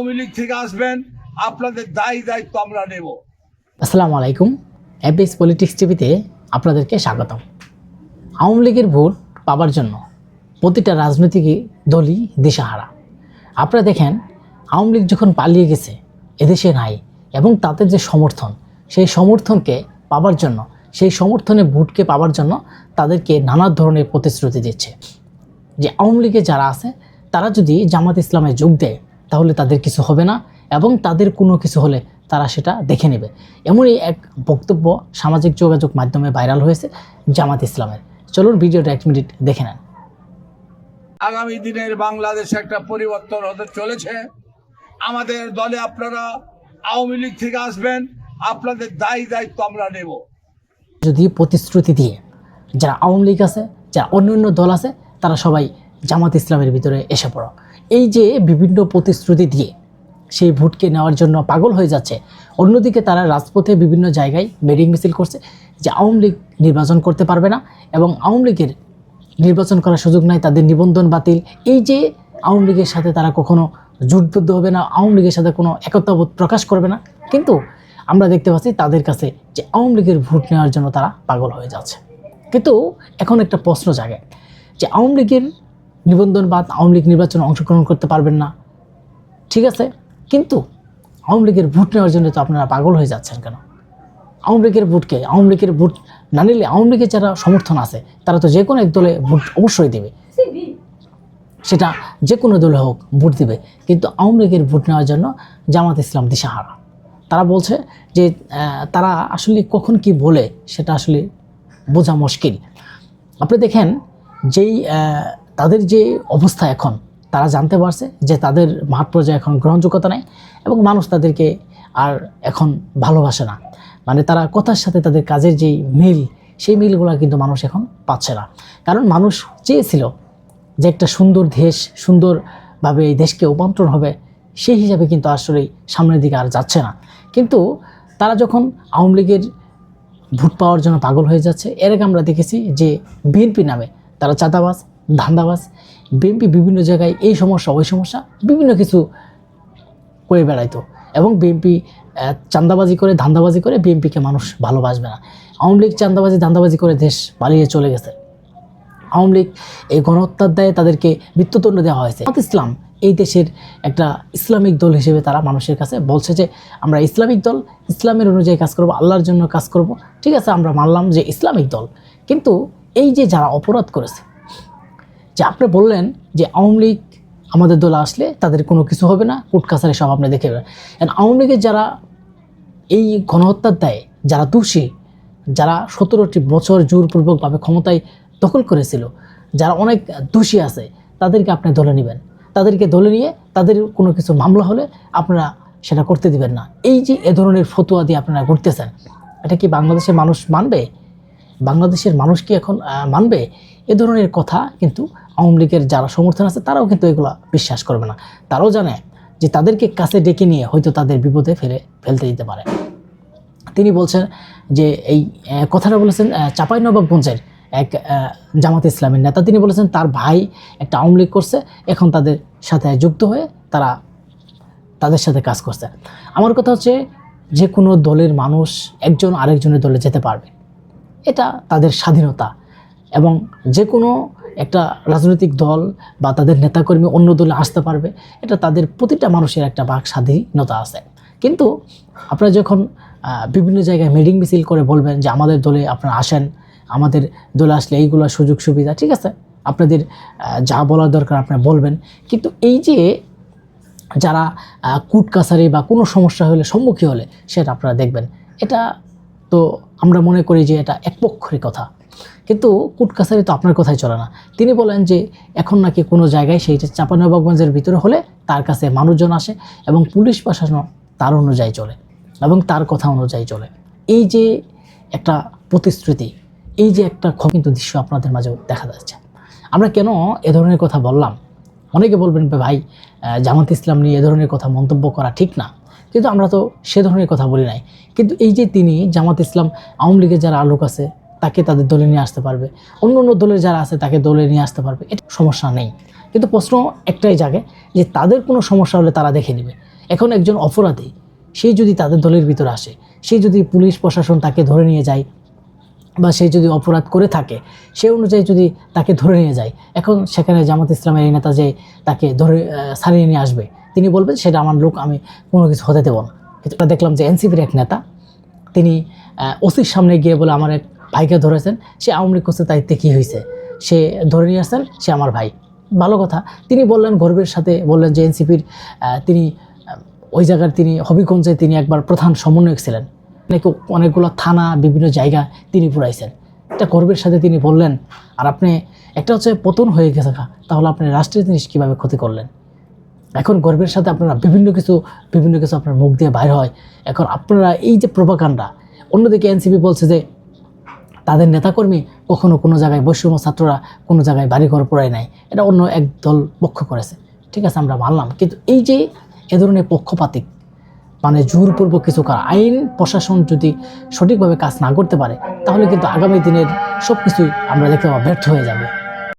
আওয়ামী লীগ থেকে আসবেন, আপনাদের দায়ী দায়িত্ব আমরা নেব। আসসালামু আলাইকুম এপিএস পলিটিক্স টিভিতে আপনাদেরকে স্বাগতম। আওয়ামী লীগের ভোট পাবার জন্য প্রতিটা রাজনৈতিক দলই দিশাহারা। আপনারা দেখেন, আওয়ামী লীগ যখন পালিয়ে গেছে, এদেশে নাই এবং তাদের যে সমর্থন, সেই সমর্থনকে পাবার জন্য, সেই সমর্থনে ভোটকে পাবার জন্য তাদেরকে নানা ধরনের প্রতিশ্রুতি দিচ্ছে। যে আওয়ামী লীগে যারা আছে, তারা যদি জামাত ইসলামে যোগ দেয় তাহলে তাদের কিছু হবে না এবং তাদের কোনো কিছু হলে তারা সেটা দেখে নেবে। এমনই এক বক্তব্য সামাজিক যোগাযোগ মাধ্যমে ভাইরাল হয়েছে জামাত ইসলামের। চলুন ভিডিওটা এক মিনিট দেখে নেন। আগামী দিনের বাংলাদেশে একটা পরিবর্তন হতে চলেছে। আমাদের দলে আপনারা আওয়ামী লীগ থেকে আসবেন আপনাদের দায়ী দায়িত্ব আমরা নেব। যদি প্রতিশ্রুতি দিয়ে যারা আওয়ামী লীগ আছে যারা অন্য অন্য দল আছে তারা সবাই জামাত ইসলামের ভিতরে এসে পড়ো। এই যে বিভিন্ন প্রতিশ্রুতি দিয়ে সেই ভোটকে নেওয়ার জন্য পাগল হয়ে যাচ্ছে, অন্যদিকে তারা রাজপথে বিভিন্ন জায়গায় মিটিং মিছিল করছে যে আওয়ামী লীগ নির্বাচন করতে পারবে না এবং আওয়ামী লীগের নির্বাচন করার সুযোগ নাই, তাদের নিবন্ধন বাতিল। এই যে আওয়ামী লীগের সাথে তারা কখনো জোটবদ্ধ হবে না, আওয়ামী লীগের সাথে কোনো একতাবোধ প্রকাশ করবে না, কিন্তু আমরা দেখতে পাচ্ছি তাদের কাছে যে আওয়ামী লীগের ভোট নেওয়ার জন্য তারা পাগল হয়ে যাচ্ছে। কিন্তু এখন একটা প্রশ্ন জাগে যে আওয়ামী লীগের নিবন্ধন বাদ আওয়ামী লীগ নির্বাচনে অংশগ্রহণ করতে পারবেন না। ঠিক আছে? কিন্তু আওয়ামী লীগের ভোট নেওয়ার জন্য তো আপনারা পাগল হয়ে যাচ্ছেন কেন? আওয়ামী লীগের ভোটকে, আওয়ামী লীগের ভোট না নিলে আওয়ামী লীগের যারা সমর্থন আছে, তারা তো যে কোনো এক দলে ভোট অবশ্যই দেবে। সেটা যে কোনো দলে হোক ভোট দেবে। কিন্তু আওয়ামী লীগের ভোট নেওয়ার জন্য জামাত ইসলাম দিশাহারা। তারা বলছে যে তারা আসলে কখন কি বলে, সেটা আসলে বোঝা মুশকিল। আপনি দেখেন, যেই তাদের যে অবস্থা এখন, তারা জানতে পারছে যে তাদের মাঠ পর্যায়ে এখন গ্রহণযোগ্যতা নেই এবং মানুষ তাদেরকে আর এখন ভালোবাসে না। মানে তারা কথার সাথে তাদের কাজের যেই মিল, সেই মিলগুলো কিন্তু মানুষ এখন পাচ্ছে না। কারণ মানুষ চেয়েছিল যে একটা সুন্দর দেশ, সুন্দরভাবে এই দেশকে রূপান্তর হবে, সেই হিসাবে কিন্তু আসলে সামনের দিকে আর যাচ্ছে না। কিন্তু তারা যখন আওয়ামী লীগের ভোট পাওয়ার জন্য পাগল হয়ে যাচ্ছে, এর আগে আমরা দেখেছি যে বিএনপি নামে তারা চাঁদাবাজ ধান্দাবাজ বিএনপি বিভিন্ন জায়গায় এই সমস্যা, ওই সমস্যা, বিভিন্ন কিছু করে বেড়াইতো। এবং বিএনপি চান্দাবাজি করে, ধান্দাবাজি করে বিএনপিকে মানুষ ভালোবাসবে না। আওয়ামী লীগ চান্দাবাজি ধান্দাবাজি করে দেশ পালিয়ে চলে গেছে। আওয়ামী লীগ এই গণহত্যার দায়ে তাদেরকে মৃত্যুদণ্ড দেওয়া হয়েছে। ইসলাম, এই দেশের একটা ইসলামিক দল হিসেবে তারা মানুষের কাছে বলছে যে, আমরা ইসলামিক দল, ইসলামের অনুযায়ী কাজ করব, আল্লাহর জন্য কাজ করব। ঠিক আছে, আমরা মানলাম যে ইসলামিক দল। কিন্তু এই যে যারা অপরাধ করেছে যে আপনি বললেন যে আওয়ামী লীগ আমাদের দলে আসলে তাদের কোনো কিছু হবে না কোর্ট কাছারি সব আপনি দেখে নেবেন আওয়ামী লীগের যারা এই গণহত্যার দায়ে যারা দোষী, যারা সতেরোটি বছর জোরপূর্বকভাবে ক্ষমতায় দখল করেছিল, যারা অনেক দোষী আছে, তাদেরকে আপনি দলে নেবেন। তাদেরকে দলে নিয়ে তাদের কোনো কিছু মামলা হলে আপনারা সেটা করতে দিবেন না। এই যে এ ধরনের ফতুয়া দিয়ে আপনারা ঘুরতেছেন, এটা কি বাংলাদেশের মানুষ মানবে? বাংলাদেশের মানুষ কি এখন মানবে? এ ধরনের কথা কিন্তু আওয়ামী লীগের যারা সমর্থন আছে, তারাও কিন্তু এগুলো বিশ্বাস করবে না। তারাও জানে যে তাদেরকে কাছে ডেকে নিয়ে হয়তো তাদের বিপদে ফেলে ফেলতে দিতে পারে। তিনি বলছেন যে এই কথাটা বলেছেন চাপাই নবাবগঞ্জের এক জামাত ইসলামের নেতা। তিনি বলেছেন, তার ভাই একটা আওয়ামী লীগ করছে, এখন তাদের সাথে যুক্ত হয়ে তারা তাদের সাথে কাজ করছে। আমার কথা হচ্ছে, যে কোনো দলের মানুষ একজন আরেকজনের দলে যেতে পারবে। এটা তাদের স্বাধীনতা। এবং যে কোনো একটা রাজনৈতিক দল বা তাদের নেতাকর্মী অন্য দলে আসতে পারবে, এটা তাদের প্রতিটা মানুষের একটা বাক স্বাধীনতা আছে। কিন্তু আপনারা যখন বিভিন্ন জায়গায় মিটিং মিছিল করে বলবেন যে আমাদের দলে আপনারা আসেন, আমাদের দলে আসলে এইগুলো সুযোগ সুবিধা, ঠিক আছে? আপনাদের যা বলার দরকার আপনারা বলবেন। কিন্তু এই যে যারা কুট কাছারি বা কোনো সমস্যা হলে সম্মুখীন হলে, সেটা আপনারা দেখবেন। এটা তো আমরা মনে করি যে এটা একপক্ষের কথা। কিন্তু কুট কাছারি তো আপনার কথাই চলে না। তিনি বলেন যে, এখন নাকি কোনো জায়গায় সেইটা চাঁপানবাবগঞ্জের ভিতরে হলে তার কাছে মানুষজন আসে এবং পুলিশ প্রশাসন তার অনুযায়ী চলে এবং তার কথা অনুযায়ী চলে। এই যে একটা প্রতিশ্রুতি, এই যে একটা কিন্তু দৃশ্য আপনাদের মাঝে দেখা যাচ্ছে। আমরা কেন এ ধরনের কথা বললাম? অনেকে বলবেন ভাই জামাত ইসলাম নিয়ে এ ধরনের কথা মন্তব্য করা ঠিক না। কিন্তু আমরা তো সে ধরনের কথা বলি নাই। কিন্তু এই যে তিনি জামাত ইসলাম, আওয়ামী লীগের যারা আলোক আছে তাকে তাদের দলে নিয়ে আসতে পারবে। অন্য অন্য দলের যারা আছে তাকে দলে নিয়ে আসতে পারবে। এটা সমস্যা নেই। কিন্তু প্রশ্ন একটাই জাগে যে তাদের কোনো সমস্যা হলে তারা দেখে নেবে। এখন একজন অপরাধী সেই যদি তাদের দলের ভিতরে আসে সেই যদি পুলিশ, প্রশাসন তাকে ধরে নিয়ে যায় বা সে যদি অপরাধ করে থাকে, সে অনুযায়ী যদি তাকে ধরে নিয়ে যায়, এখন সেখানে জামাত ইসলামের এই নেতা যে তাকে ধরে ছাড়িয়ে নিয়ে আসবে, তিনি বলবেন, সেটা আমার লোক, আমি কোনো কিছু হতে দেবো না। কিন্তু দেখলাম যে এনসিপির এক নেতা, তিনি ওসির সামনে গিয়ে বলে, আমার এক ভাইকে ধরেছেন, সে আওয়ামী লীগ করছে দায়িত্বে কী হয়েছে সে ধরে নিয়ে আসছেন, সে আমার ভাই। ভালো কথা, তিনি বললেন গর্বের সাথে, বললেন যে এনসিপির তিনি ওই জায়গার তিনি, হবিগঞ্জে তিনি একবার প্রধান সমন্বয়ক ছিলেন। নাকি অনেকগুলো থানা, বিভিন্ন জায়গা তিনি পুরাইছেন। এটা গর্বের সাথে তিনি বললেন, আর আপনি, একটা হচ্ছে পতন হয়ে গেছে তাহলে আপনি রাষ্ট্রের জিনিস কীভাবে ক্ষতি করলেন? এখন গর্বের সাথে আপনারা বিভিন্ন কিছু বিভিন্ন কিছু আপনার মুখ দিয়ে বাইর হয়। এখন আপনারা এই যে প্রভাকাণ্ডা অন্যদিকে এনসিপি বলছে যে তাদের নেতাকর্মী কখনো কোনো জায়গায় বৈষম্য ছাত্ররা কোনো জায়গায় বাড়িঘর পড়ায় নাই। এটা অন্য এক দল পক্ষ করেছে। ঠিক আছে, আমরা মানলাম। কিন্তু এই যে এ ধরনের পক্ষপাতিক মানে জোরপূর্বক কিছু করা আইন, প্রশাসন যদি সঠিকভাবে কাজ না করতে পারে, তাহলে কিন্তু আগামী দিনের সব কিছুই আমরা দেখতে পাবো ব্যর্থ হয়ে যাবে।